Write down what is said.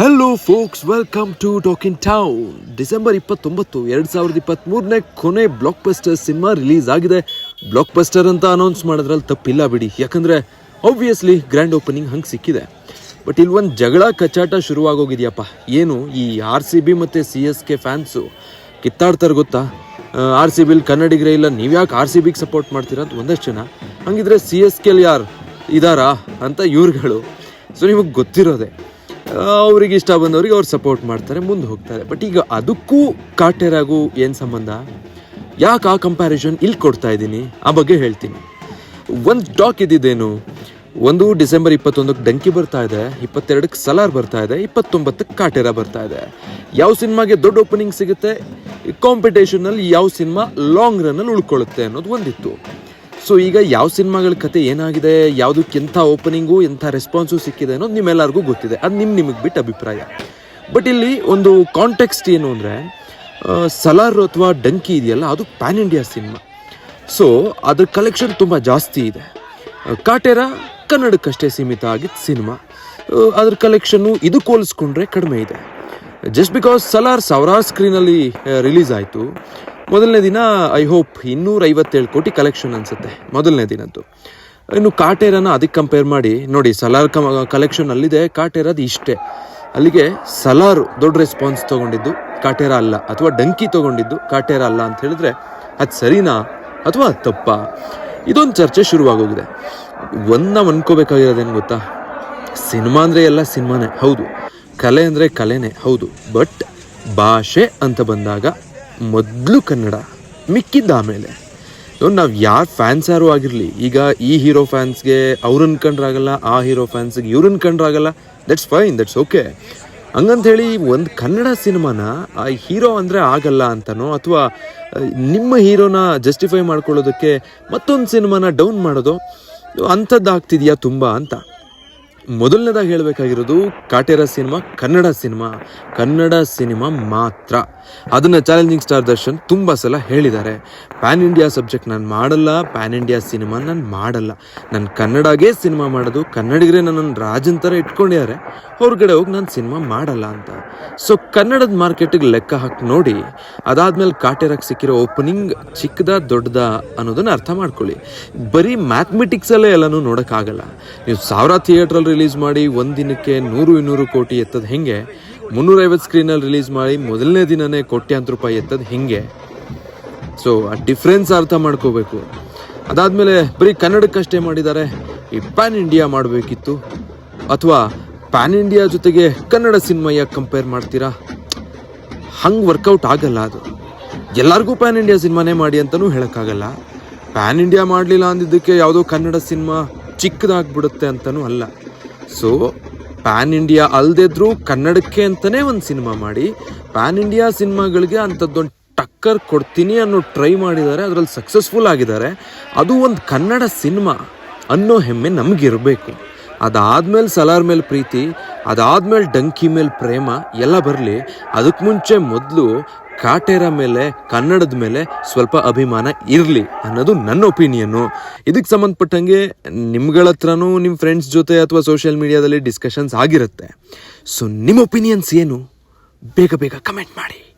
Hello folks welcome to talk in town December ಇಪ್ಪತ್ತೊಂಬತ್ತು, ಎರಡು ಸಾವಿರದ ಇಪ್ಪತ್ತ್ಮೂರನೇ ಕೊನೆ ಬ್ಲಾಕ್ ಬಸ್ಟರ್ ಸಿನಿಮಾ ರಿಲೀಸ್ ಆಗಿದೆ. ಬ್ಲಾಕ್ ಬಸ್ಟರ್ ಅಂತ ಅನೌನ್ಸ್ ಮಾಡೋದ್ರಲ್ಲಿ ತಪ್ಪಿಲ್ಲ ಬಿಡಿ. ಯಾಕಂದರೆ ಆಬ್ವಿಯಸ್ಲಿ ಗ್ರ್ಯಾಂಡ್ ಓಪನಿಂಗ್ ಹಂಗೆ ಸಿಕ್ಕಿದೆ. ಬಟ್ ಇಲ್ಲಿ ಒಂದು ಜಗಳ ಕಚ್ಚಾಟ ಶುರುವಾಗೋಗಿದೆಯಪ್ಪ. ಏನು, ಈ ಆರ್ ಸಿ ಬಿ ಮತ್ತು ಸಿ ಎಸ್ ಕೆ ಫ್ಯಾನ್ಸು ಕಿತ್ತಾಡ್ತಾರೆ ಗೊತ್ತಾ? ಆರ್ ಸಿ ಬಿಲ್ ಕನ್ನಡಿಗರೇ ಇಲ್ಲ. ನೀವು ಯಾಕೆ ಆರ್ ಸಿ ಬಿಗೆ ಸಪೋರ್ಟ್ ಮಾಡ್ತೀರಾ ಅಂತ ಒಂದಷ್ಟು ಜನ. ಹಂಗಿದ್ರೆ ಸಿ ಎಸ್ ಕೆಲ್ ಯಾರು ಇದಾರಾ ಅಂತ ಇವ್ರುಗಳು. ಸೊ ನಿಮಗೆ ಗೊತ್ತಿರೋದೆ. ಅವ್ರಿಗೆ ಇಷ್ಟ ಬಂದವ್ರಿಗೆ ಅವ್ರು ಸಪೋರ್ಟ್ ಮಾಡ್ತಾರೆ, ಮುಂದೆ ಹೋಗ್ತಾರೆ. ಬಟ್ ಈಗ ಅದಕ್ಕೂ ಕಾಟೆರಾಗೂ ಏನು ಸಂಬಂಧ? ಯಾಕೆ ಆ ಕಂಪ್ಯಾರಿಸನ್ ಇಲ್ಲಿ ಕೊಡ್ತಾ ಇದ್ದೀನಿ? ಆ ಬಗ್ಗೆ ಹೇಳ್ತೀನಿ. ಒಂದು ಟಾಕ್ ಇದ್ದಿದ್ದೇನು? ಒಂದು ಡಿಸೆಂಬರ್ ಇಪ್ಪತ್ತೊಂದಕ್ಕೆ ಡಂಕಿ ಬರ್ತಾ ಇದೆ, ಇಪ್ಪತ್ತೆರಡಕ್ಕೆ ಸಲಾರ್ ಬರ್ತಾ ಇದೆ, ಇಪ್ಪತ್ತೊಂಬತ್ತಕ್ಕೆ ಕಾಟೆರ ಬರ್ತಾ ಇದೆ. ಯಾವ ಸಿನಿಮಾಗೆ ದೊಡ್ಡ ಓಪನಿಂಗ್ ಸಿಗುತ್ತೆ? ಕಾಂಪಿಟೇಷನಲ್ಲಿ ಯಾವ ಸಿನಿಮಾ ಲಾಂಗ್ ರನ್ನಲ್ಲಿ ಉಳ್ಕೊಳ್ಳುತ್ತೆ ಅನ್ನೋದು ಒಂದಿತ್ತು. ಸೊ ಈಗ ಯಾವ ಸಿನಿಮಾಗಳ ಕತೆ ಏನಾಗಿದೆ ಯಾವುದಕ್ಕೆ ಎಂಥ ಓಪನಿಂಗು ಎಂಥ ರೆಸ್ಪಾನ್ಸು ಸಿಕ್ಕಿದೆ ಅನ್ನೋದು ನಿಮ್ಮೆಲ್ಲರಿಗೂ ಗೊತ್ತಿದೆ. ಅದು ನಿಮ್ಮ ನಿಮಗೆ ಬಿಟ್ಟು ಅಭಿಪ್ರಾಯ. ಬಟ್ ಇಲ್ಲಿ ಒಂದು ಕಾಂಟೆಕ್ಸ್ಟ್ ಏನು ಅಂದರೆ ಸಲಾರ್ ಅಥವಾ ಡಂಕಿ ಇದೆಯಲ್ಲ, ಅದು ಪ್ಯಾನ್ ಇಂಡಿಯಾ ಸಿನಿಮಾ ಸೊ ಅದ್ರ ಕಲೆಕ್ಷನ್ ತುಂಬ ಜಾಸ್ತಿ ಇದೆ. ಕಾಟೇರ ಕನ್ನಡಕ್ಕಷ್ಟೇ ಸೀಮಿತ ಆಗಿದ್ದ ಸಿನಿಮಾ ಅದ್ರ ಕಲೆಕ್ಷನ್ನು ಇದು ಹೋಲಿಸ್ಕೊಂಡ್ರೆ ಕಡಿಮೆ ಇದೆ. ಜಸ್ಟ್ ಬಿಕಾಸ್ ಸಲಾರ್ ಸಾವಿರಾರು ಸ್ಕ್ರೀನಲ್ಲಿ ರಿಲೀಸ್ ಆಯಿತು ಮೊದಲನೇ ದಿನ ಐ ಹೋಪ್ ಇನ್ನೂರ ಐವತ್ತೇಳು ಕೋಟಿ ಕಲೆಕ್ಷನ್ ಅನಿಸುತ್ತೆ, ಮೊದಲನೇ ದಿನದ್ದು. ಇನ್ನು ಕಾಟೇರನ ಅದಕ್ಕೆ ಕಂಪೇರ್ ಮಾಡಿ, ನೋಡಿ ಸಲಾರ್ ಕಮ್ ಕಲೆಕ್ಷನ್ ಅಲ್ಲಿದೆ ಕಾಟೇರದು ಇಷ್ಟೇ. ಅಲ್ಲಿಗೆ ಸಲಾರು ದೊಡ್ಡ ರೆಸ್ಪಾನ್ಸ್ ತೊಗೊಂಡಿದ್ದು ಕಾಟೇರ ಅಲ್ಲ, ಅಥವಾ ಡಂಕಿ ತೊಗೊಂಡಿದ್ದು ಕಾಟೇರ ಅಲ್ಲ ಅಂತ ಹೇಳಿದ್ರೆ, ಅದು ಸರಿನಾ ಅಥವಾ ತಪ್ಪ ತಪ್ಪಾ? ಇದೊಂದು ಚರ್ಚೆ ಶುರುವಾಗೋಗಿದೆ. ಒಂದು ನಾವು ಅನ್ಕೋಬೇಕಾಗಿರೋದೇನು ಗೊತ್ತಾ? ಸಿನಿಮಾ ಅಂದರೆ ಎಲ್ಲ ಸಿನಿಮಾನೇ, ಹೌದು. ಕಲೆ ಅಂದರೆ ಕಲೆನೇ, ಹೌದು. ಬಟ್ ಭಾಷೆ ಅಂತ ಬಂದಾಗ ಮೊದಲು ಕನ್ನಡ ಮಿಕ್ಕಿದ್ದ ಆಮೇಲೆ. ನಾವು ಯಾರು ಫ್ಯಾನ್ಸ್ ಯಾರು ಆಗಿರಲಿ, ಈಗ ಈ ಹೀರೋ ಫ್ಯಾನ್ಸ್ಗೆ ಅವ್ರನ್ನ ಕಂಡ್ರಾಗಲ್ಲ ಆ ಹೀರೋ ಫ್ಯಾನ್ಸ್ಗೆ ಇವ್ರನ್ನ ಕಂಡ್ರಾಗಲ್ಲ ದಟ್ಸ್ ಫೈನ್ ದಟ್ಸ್ ಓಕೆ ಹಂಗಂತ ಹೇಳಿ ಒಂದು ಕನ್ನಡ ಸಿನಿಮಾನ ಆ ಹೀರೋ ಅಂದರೆ ಆಗಲ್ಲ ಅಂತನೋ, ಅಥವಾ ನಿಮ್ಮ ಹೀರೋನ ಜಸ್ಟಿಫೈ ಮಾಡ್ಕೊಳ್ಳೋದಕ್ಕೆ ಮತ್ತೊಂದು ಸಿನಿಮಾನ ಡೌನ್ ಮಾಡೋದು ಅಂಥದ್ದು ಆಗ್ತಿದೆಯಾ ತುಂಬ ಅಂತ. ಮೊದಲನೇದಾಗಿ ಹೇಳಬೇಕಾಗಿರೋದು Kaatera cinema, Kannada cinema Kannada cinema ಮಾತ್ರ. ಅದನ್ನು ಚಾಲೆಂಜಿಂಗ್ ಸ್ಟಾರ್ ದರ್ಶನ್ ತುಂಬ ಸಲ ಹೇಳಿದ್ದಾರೆ. ಪ್ಯಾನ್ ಇಂಡಿಯಾ ಸಬ್ಜೆಕ್ಟ್ ನಾನು ಮಾಡಲ್ಲ, ಪ್ಯಾನ್ ಇಂಡಿಯಾ ಸಿನಿಮಾ ನಾನು ಮಾಡಲ್ಲ. ನಾನು ಕನ್ನಡಗೆ ಸಿನಿಮಾ ಮಾಡೋದು, ಕನ್ನಡಿಗರೇ ನನ್ನನ್ನು ರಾಜನ್ ಥರ ಇಟ್ಕೊಂಡಿದ್ದಾರೆ. ಹೊರಗಡೆ ಹೋಗಿ ನಾನು ಸಿನಿಮಾ ಮಾಡಲ್ಲ ಅಂತ. ಸೊ ಕನ್ನಡದ ಮಾರ್ಕೆಟಿಗೆ ಲೆಕ್ಕ ಹಾಕಿ ನೋಡಿ. ಅದಾದ್ಮೇಲೆ ಕಾಟೇರಕ್ಕೆ ಸಿಕ್ಕಿರೋ ಓಪನಿಂಗ್ ಚಿಕ್ಕದ ದೊಡ್ಡದ ಅನ್ನೋದನ್ನ ಅರ್ಥ ಮಾಡ್ಕೊಳ್ಳಿ. ಬರೀ ಮ್ಯಾಥಮೆಟಿಕ್ಸಲ್ಲೇ ಎಲ್ಲನೂ ನೋಡೋಕ್ಕಾಗಲ್ಲ. ನೀವು ಸಾವಿರ ಥಿಯೇಟ್ರಲ್ಲಿ ರಿಲೀಸ್ ಮಾಡಿ ಒಂದು ದಿನಕ್ಕೆ ನೂರು ಇನ್ನೂರು ಕೋಟಿ ಎತ್ತದ ಹೆಂಗೆ? ಮುನ್ನೂರೈವತ್ತು ಸ್ಕ್ರೀನಲ್ಲಿ ರಿಲೀಸ್ ಮಾಡಿ ಮೊದಲನೇ ದಿನನೇ ಕೋಟ್ಯಾಂತರ ರೂಪಾಯಿ ಎತ್ತದ ಹೆಂಗೆ? ಸೊ ಆ ಡಿಫ್ರೆನ್ಸ್ ಅರ್ಥ ಮಾಡ್ಕೋಬೇಕು. ಅದಾದಮೇಲೆ ಬರೀ ಕನ್ನಡಕ್ಕಷ್ಟೇ ಮಾಡಿದ್ದಾರೆ ಈ ಪ್ಯಾನ್ ಇಂಡಿಯಾ ಮಾಡಬೇಕಿತ್ತು. ಅಥವಾ ಪ್ಯಾನ್ ಇಂಡಿಯಾ ಜೊತೆಗೆ ಕನ್ನಡ ಸಿನಿಮಾ ಯಾಕೆ ಕಂಪೇರ್ ಮಾಡ್ತೀರಾ? ಹಂಗೆ ವರ್ಕೌಟ್ ಆಗಲ್ಲ ಅದು. ಎಲ್ಲರಿಗೂ ಪ್ಯಾನ್ ಇಂಡಿಯಾ ಸಿನಿಮಾನೇ ಮಾಡಿ ಅಂತಲೂ ಹೇಳೋಕ್ಕಾಗಲ್ಲ. ಪ್ಯಾನ್ ಇಂಡಿಯಾ ಮಾಡಲಿಲ್ಲ ಅಂದಿದ್ದಕ್ಕೆ ಯಾವುದೋ ಕನ್ನಡ ಸಿನಿಮಾ ಚಿಕ್ಕದಾಗ್ಬಿಡುತ್ತೆ ಅಂತಲೂ ಅಲ್ಲ. ಸೊ ಪ್ಯಾನ್ ಇಂಡಿಯಾ ಅಲ್ದಿದ್ರು ಕನ್ನಡಕ್ಕೆ ಅಂತಲೇ ಒಂದು ಸಿನಿಮಾ ಮಾಡಿ. ಪ್ಯಾನ್ ಇಂಡಿಯಾ ಸಿನಿಮಾಗಳಿಗೆ ಅಂಥದ್ದೊಂದು ಟಕ್ಕರ್ ಕೊಡ್ತೀನಿ ಅನ್ನೋ ಟ್ರೈ ಮಾಡಿದ್ದಾರೆ, ಅದರಲ್ಲಿ ಸಕ್ಸಸ್ಫುಲ್ ಆಗಿದ್ದಾರೆ. ಅದು ಒಂದು ಕನ್ನಡ ಸಿನಿಮಾ ಅನ್ನೋ ಹೆಮ್ಮೆ ನಮಗಿರಬೇಕು. ಅದಾದ್ಮೇಲೆ ಸಲಾರ್ ಮೇಲೆ ಪ್ರೀತಿ, ಅದಾದ್ಮೇಲೆ ಡಂಕಿ ಮೇಲೆ ಪ್ರೇಮ ಎಲ್ಲ ಬರಲಿ. ಅದಕ್ಕೆ ಮುಂಚೆ ಮೊದಲು ಕಾಟೇರ ಮೇಲೆ, ಕನ್ನಡದ ಮೇಲೆ ಸ್ವಲ್ಪ ಅಭಿಮಾನ ಇರಲಿ ಅನ್ನೋದು ನನ್ನ ಒಪಿನಿಯನ್ನು. ಇದಕ್ಕೆ ಸಂಬಂಧಪಟ್ಟಂಗೆ ನಿಮ್ಗಳ ಹತ್ರನೂ ನಿಮ್ಮ ಫ್ರೆಂಡ್ಸ್ ಜೊತೆ ಅಥವಾ ಸೋಷಿಯಲ್ ಮೀಡಿಯಾದಲ್ಲಿ ಡಿಸ್ಕಷನ್ಸ್ ಆಗಿರುತ್ತೆ. ಸೊ ನಿಮ್ಮ ಒಪಿನಿಯನ್ಸ್ ಏನು? ಬೇಗ ಬೇಗ ಕಮೆಂಟ್ ಮಾಡಿ.